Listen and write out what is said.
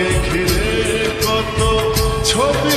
তোমাকে ঘিরে কত ছবি